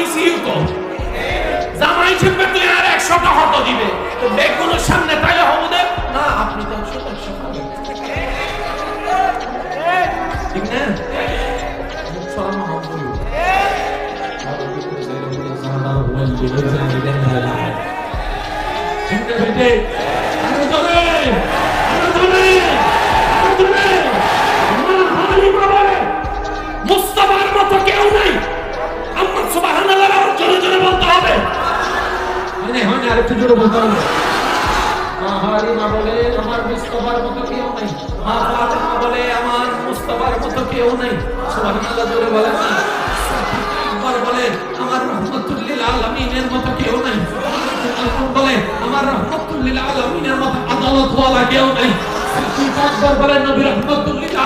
দিয়েছিও তো। জামাই ছিপে তুই আর একশোটা হত দিবে। তো বেগুনের সামনে তাইলে হব দে। না, আপনি তো একশো একশো খাবেন ঠিক না? ঠিক না আরেকটু জোরে বলতে হবে। আমার মুস্তফার মতো নাই। বলে, আমার মুস্তাফার মতো কেউ আদালত ওয়ালা কেউ নাই। আকবর বলে, নবী রহমতুল্লিল